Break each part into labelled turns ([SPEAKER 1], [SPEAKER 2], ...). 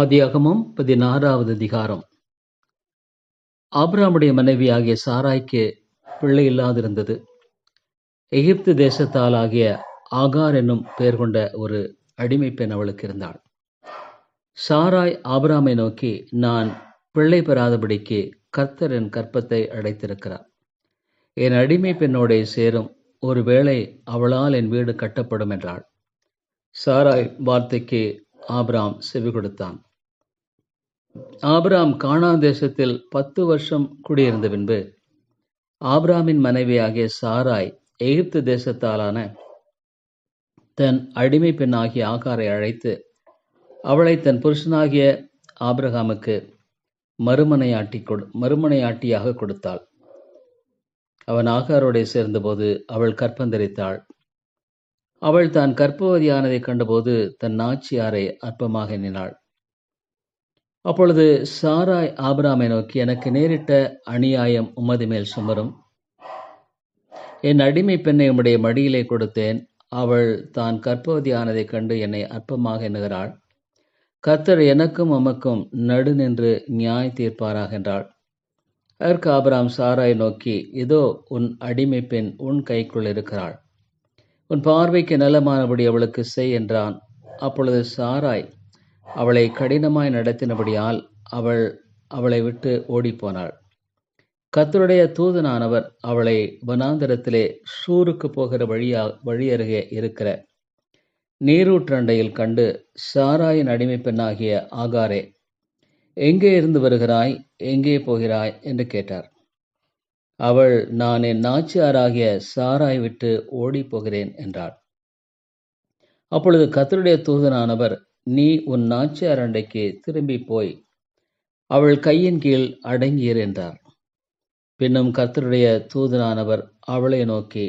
[SPEAKER 1] ஆதியாகமும் பதினாறாவது அதிகாரம். ஆபிராமுடைய மனைவியாகிய சாராய்க்கு பிள்ளை இல்லாதிருந்தது. எகிப்து தேசத்தால் ஆகிய ஆகார் என்னும் பெயர் கொண்ட ஒரு அடிமை பெண் அவளுக்கு இருந்தாள். சாராய் ஆபராமை நோக்கி நான் பிள்ளை பெறாதபடிக்கு கர்த்தர் என் கற்பத்தை அடைத்திருக்கிறார். என் அடிமை பெண்ணோடே சேரும் ஒருவேளை அவளால் என் வீடு கட்டப்படும் என்றாள். சாராய் வார்த்தைக்கு ஆபிராம் செவி கொடுத்தான். ஆபிராம் கானா தேசத்தில் பத்து வருஷம் குடியிருந்த பின்பு ஆபிராமின் மனைவியாகிய சாராய் எகிப்து தேசத்தாலான தன் அடிமை பெண்ணாகிய ஆகாரை அழைத்து அவளை தன் புருஷனாகிய ஆபிரகாமுக்கு மறுமனையாட்டி கொடு மறுமனையாட்டியாக கொடுத்தாள். அவன் ஆகாரோடே சேர்ந்தபோது அவள் கற்பந்தரித்தாள். அவள் தான் கற்பவதியானதை கண்டபோது தன் நாச்சியாரை அற்பமாக எண்ணினாள். அப்பொழுது சாராய் ஆபராமை நோக்கி எனக்கு நேரிட்ட அநியாயம் உமது மேல் சுமரும். என் அடிமை பெண்ணை உம்முடைய மடியிலே கொடுத்தேன். அவள் தான் கற்பவதியானதைக் கண்டு என்னை அற்பமாக எண்ணுகிறாள். கர்த்தர் எனக்கும் உமக்கும் நடு நின்று நியாய தீர்ப்பாராக என்றாள். அதற்கு ஆபராம் சாராய் நோக்கி இதோ உன் அடிமை பெண் உன் கைக்குள் இருக்கிறாள். உன் பார்வைக்கு நலமானபடி அவளுக்கு செய் என்றான். அப்பொழுது சாராய் அவளை கடினமாய் நடத்தினபடியால் அவள் அவளை விட்டு ஓடிப்போனாள். கத்தருடைய தூதனானவர் அவளை வனாந்தரத்திலே ஷூருக்கு போகிற வழியா வழி அருகே இருக்கிற நீரூற்றண்டையில் கண்டு சாராயின் அடிமை பெண்ணாகிய ஆகாரே எங்கே இருந்து வருகிறாய்? எங்கே போகிறாய்? என்று கேட்டார். அவள் நான் என் நாச்சியாராகிய சாராய் விட்டு ஓடி போகிறேன் என்றாள். அப்பொழுது கத்தருடைய தூதனானவர் நீ உன் நாச்சியார் அண்டைக்கு திரும்பி போய் அவள் கையின் கீழ் அடங்கியர் என்றார். பின்னும் கர்த்தருடைய தூதனானவர் அவளை நோக்கி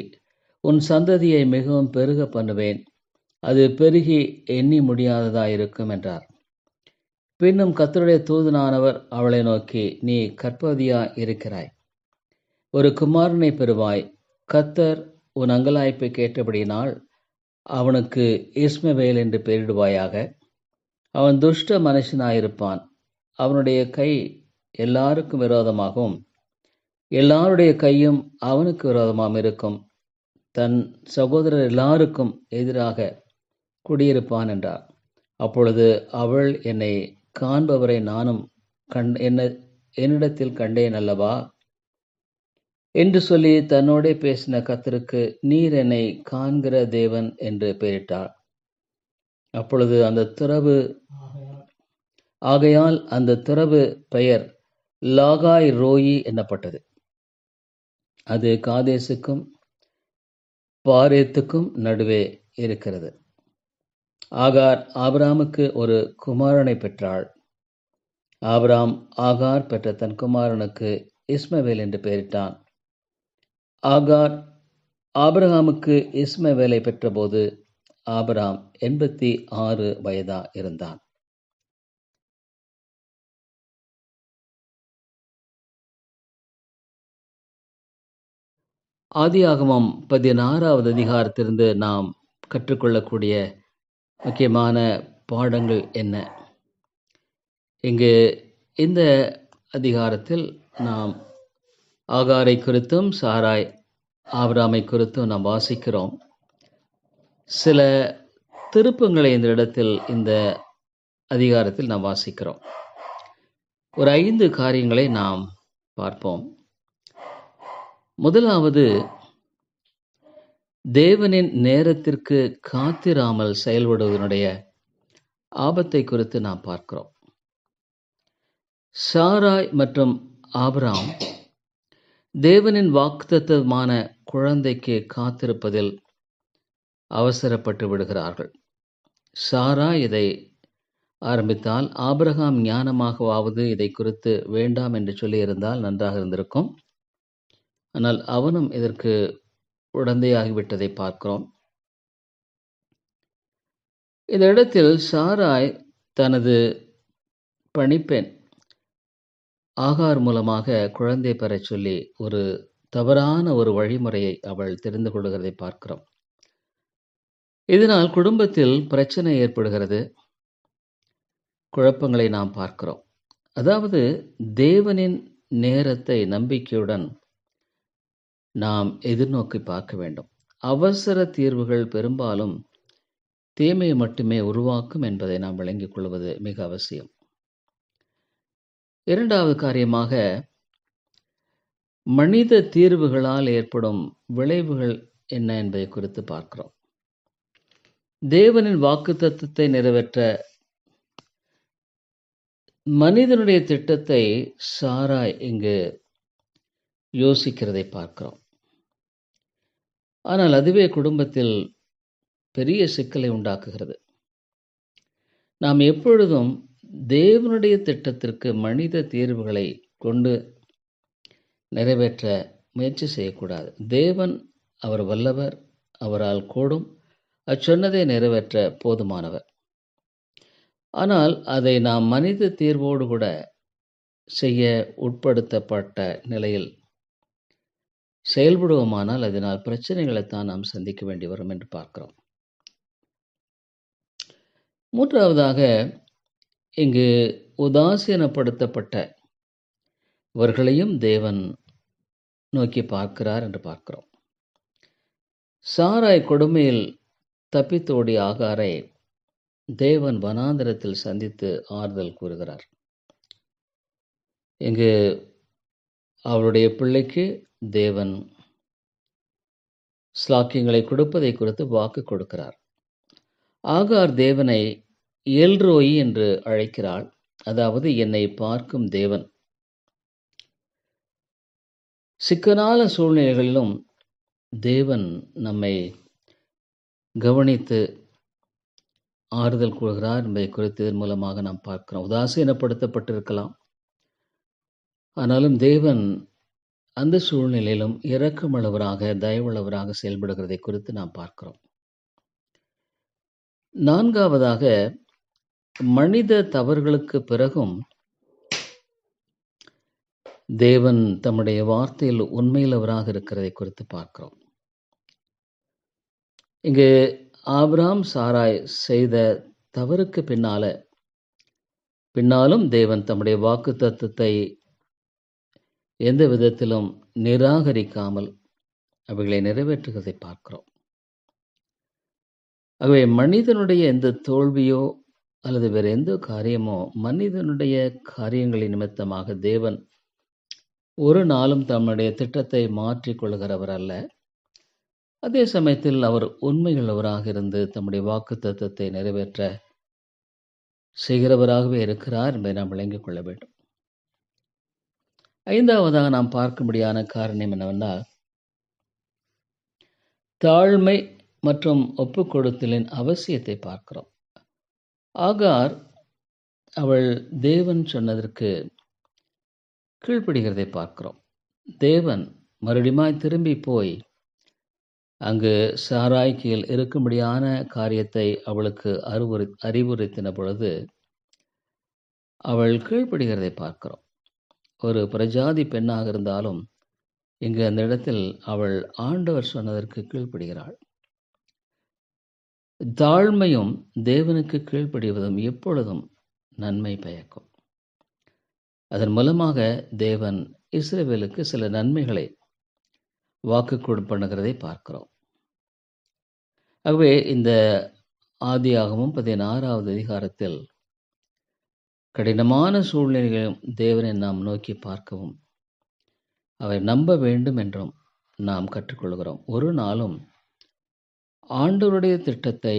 [SPEAKER 1] உன் சந்ததியை மிகவும் பெருக பண்ணுவேன் அது பெருகி எண்ணி முடியாததாயிருக்கும் என்றார். பின்னும் கத்தருடைய தூதனானவர் அவளை நோக்கி நீ கற்பதியா இருக்கிறாய்? ஒரு குமாரனை பெறுவாய். கத்தர் உன் அங்கலாய்ப்பை கேட்டபடியினால் அவனுக்கு இஸ்மவேல் என்று பெயரிடுவாயாக. அவன் துஷ்ட மனுஷனாயிருப்பான். அவனுடைய கை எல்லாருக்கும் விரோதமாகவும் எல்லாருடைய கையும் அவனுக்கு விரோதமாகவும் இருக்கும். தன் சகோதரர் எல்லாருக்கும் எதிராக குடியிருப்பான் என்றார். அப்பொழுது அவள் என்னை காண்பவரை நானும் கண் என்ன என்னிடத்தில் கண்டேன் அல்லவா? என்று சொல்லி தன்னோடே பேசின கத்தருக்கு நீர் என்னை காண்கிற தேவன் என்று பெயரிட்டாள் அப்பொழுது அந்த துறவு ஆகையால் அந்த துறவு பெயர் லாகாய் ரோயி எனப்பட்டது அது காதேசுக்கும் பாரேத்துக்கும் நடுவே இருக்கிறது. ஆகார் ஆபராமுக்கு ஒரு குமாரனை பெற்றாள். ஆபராம் ஆகார் பெற்ற தன் குமாரனுக்கு இஸ்மவேல் என்று பெயரிட்டான். ஆகார் ஆபிரகாமுக்கு இஸ்மவேலை பெற்றபோது ஆபராம் எண்பத்தி ஆறு வயதா இருந்தான். ஆதியாகமம் பதினாறாவது அதிகாரத்திலிருந்து நாம் கற்றுக்கொள்ளக்கூடிய முக்கியமான பாடங்கள் என்ன? இங்கு இந்த அதிகாரத்தில் நாம் ஆகாரை குறித்தும் சாராய் ஆபராமை குறித்தும் நாம் வாசிக்கிறோம். சில திருப்பங்களை இந்த இடத்தில் இந்த அதிகாரத்தில் நாம் வாசிக்கிறோம். ஒரு ஐந்து காரியங்களை நாம் பார்ப்போம். முதலாவது தேவனின் நேரத்திற்கு காத்திராமல் செயல்படுவதனுடைய ஆபத்தை குறித்து நாம் பார்க்கிறோம். சாராய் மற்றும் ஆபராம் தேவனின் வாக்குத்தத்தமான குழந்தைக்கு காத்திருப்பதில் அவசரப்பட்டு விடுகிறார்கள். சாரா இதை ஆரம்பித்தால் ஆபிரகாம் ஞானமாகவாவது இதை குறித்து வேண்டாம் என்று சொல்லியிருந்தால் நன்றாக இருந்திருக்கும். ஆனால் அவனும் இதற்கு உடந்தையாகிவிட்டதை பார்க்கிறோம். இந்த இடத்தில் சாராய் தனது பணிப்பெண் ஆகார் மூலமாக குழந்தை பெறச் சொல்லி ஒரு தவறான ஒரு வழிமுறையை அவள் தெரிந்து கொள்கிறதை பார்க்கிறோம். இதனால் குடும்பத்தில் பிரச்சனை ஏற்படுகிறது? குழப்பங்களை நாம் பார்க்கிறோம். அதாவது தேவனின் நேரத்தை நம்பிக்கையுடன் நாம் எதிர்நோக்கி பார்க்க வேண்டும். அவசர தீர்வுகள் பெரும்பாலும் தீமையை மட்டுமே உருவாக்கும் என்பதை நாம் விளங்கிக் கொள்வது மிக அவசியம். இரண்டாவது காரியமாக மனித தீர்வுகளால் ஏற்படும் விளைவுகள் என்ன என்பதை குறித்து பார்க்கிறோம். தேவனின் வாக்கு தத்துவத்தை நிறைவேற்ற மனிதனுடைய திட்டத்தை சாராய் இங்கு யோசிக்கிறதை பார்க்கிறோம். ஆனால் அதுவே குடும்பத்தில் பெரிய சிக்கலை உண்டாக்குகிறது. நாம் எப்பொழுதும் தேவனுடைய திட்டத்திற்கு மனித தீர்வுகளை கொண்டு நிறைவேற்ற முயற்சி செய்யக்கூடாது. தேவன் அவர் வல்லவர் அவரால் கூடும் அச்சொன்னதை நிறைவேற்ற போதுமானவர். ஆனால் அதை நாம் மனித தீர்வோடு கூட செய்ய உட்படுத்தப்பட்ட நிலையில் செயல்படுவோமானால் அதனால் பிரச்சனைகளைத்தான் நாம் சந்திக்க வேண்டி வரும் என்று பார்க்கிறோம். மூன்றாவதாக இங்கு உதாசீனப்படுத்தப்பட்ட அவர்களையும் தேவன் நோக்கி பார்க்கிறார் என்று பார்க்கிறோம். சாராய் கொடுமையில் தப்பித்தோடிய ஆகாரை தேவன் வனாந்திரத்தில் சந்தித்து ஆறுதல் கூறுகிறார். இங்கு அவருடைய பிள்ளைக்கு தேவன் ஸ்லாக்கியங்களை கொடுப்பதை குறித்து வாக்கு கொடுக்கிறார். ஆகார் தேவனை எல்ரோயி என்று அழைக்கிறாள். அதாவது என்னை பார்க்கும் தேவன். சிக்கனான சூழ்நிலைகளிலும் தேவன் நம்மை கவனித்து ஆறுதல் கூறுகிறார் என்பதை குறித்து இதன் மூலமாக நாம் பார்க்கிறோம். உதாசீனப்படுத்தப்பட்டிருக்கலாம் ஆனாலும் தேவன் அந்த சூழ்நிலையிலும் இரக்கமுள்ளவராக தயவுள்ளவராக செயல்படுகிறதை குறித்து நாம் பார்க்கிறோம். நான்காவதாக மனித தவறுகளுக்கு பிறகும் தேவன் தம்முடைய வார்த்தையில் உண்மையிலவராக இருக்கிறதை குறித்து பார்க்கிறோம். இங்கு ஆபிராம் சாராய் செய்த தவறுக்கு பின்னால பின்னாலும் தேவன் தம்முடைய வாக்கு தத்துவத்தை எந்த விதத்திலும் நிராகரிக்காமல் அவைகளை நிறைவேற்றுவதை பார்க்கிறோம். ஆகவே மனிதனுடைய எந்த தோல்வியோ அல்லது வேறு எந்த காரியமோ மனிதனுடைய காரியங்களின் நிமித்தமாக தேவன் ஒரு நாளும் தம்முடைய திட்டத்தை மாற்றிக் கொள்கிறவர் அல்ல. அதே சமயத்தில் அவர் உண்மையுள்ளவராக இருந்து தம்முடைய வாக்கு தத்துவத்தை நிறைவேற்ற செய்கிறவராகவே இருக்கிறார் என்பதை நாம் விளங்கிக் கொள்ள வேண்டும். ஐந்தாவதாக நாம் பார்க்கும்படியான காரணம் என்னவென்றால் தாழ்மை மற்றும் ஒப்பு கொடுத்தலின் அவசியத்தை பார்க்கிறோம். ஆகார் அவள் தேவன் சொன்னதற்கு கீழ்ப்படுகிறதை பார்க்கிறோம். தேவன் மறுபடியுமாய் திரும்பி போய் அங்கு சாராய் கீழ் இருக்கும்படியான காரியத்தை அவளுக்கு அறிவுறு அறிவுறுத்தின பொழுது அவள் கீழ்ப்படுகிறதை பார்க்கிறோம். ஒரு பிரஜாதி பெண்ணாக இருந்தாலும் இங்கு அந்த இடத்தில் அவள் ஆண்டவர் சொன்னதற்கு கீழ்ப்படுகிறாள். தாழ்மையும் தேவனுக்கு கீழ்ப்படிவதும் எப்பொழுதும் நன்மை பயக்கும். அதன் மூலமாக தேவன் இஸ்ரேவேலுக்கு சில நன்மைகளை வாக்கு பண்ணுகிறதை பார்க்கிறோம். ஆகவே இந்த ஆதியாகமும் பதினாறாவது அதிகாரத்தில் கடினமான சூழ்நிலைகளும் தேவனை நாம் நோக்கி பார்க்கவும் அவை நம்ப வேண்டும் என்றும் நாம் கற்றுக்கொள்கிறோம். ஒரு நாளும் ஆண்டவருடைய திட்டத்தை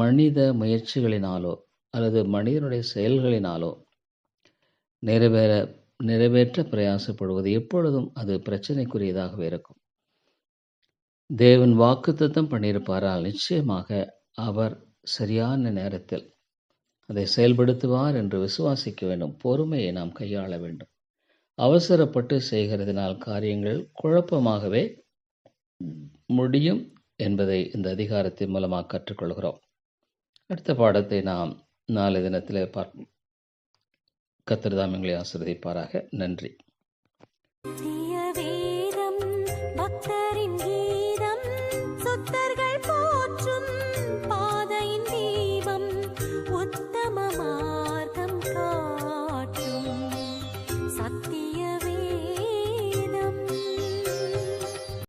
[SPEAKER 1] மனித முயற்சிகளினாலோ அல்லது மனிதனுடைய செயல்களினாலோ நிறைவேற நிறைவேற்ற பிரயாசப்படுவது எப்பொழுதும் அது பிரச்சனைக்குரியதாகவே இருக்கும். தேவன் வாக்குத்தத்தம் பண்ணியிருப்பாரால் நிச்சயமாக அவர் சரியான நேரத்தில் அதை செயல்படுத்துவார் என்று விசுவாசிக்க வேண்டும். பொறுமையை நாம் கையாள வேண்டும். அவசரப்பட்டு செய்கிறதினால் காரியங்கள் குழப்பமாகவே முடியும் என்பதை இந்த அதிகாரத்தின் மூலமாக கற்றுக்கொள்கிறோம். அடுத்த பாடத்தை நாம் நாளை தினத்தில் பார்ப்போம் கத்திரதாமங்களை ஆசிர்வதிப்பாராக. நன்றி.
[SPEAKER 2] கீதம் பக்தரின் கீதம் சுத்தர்கள் போற்றும் பா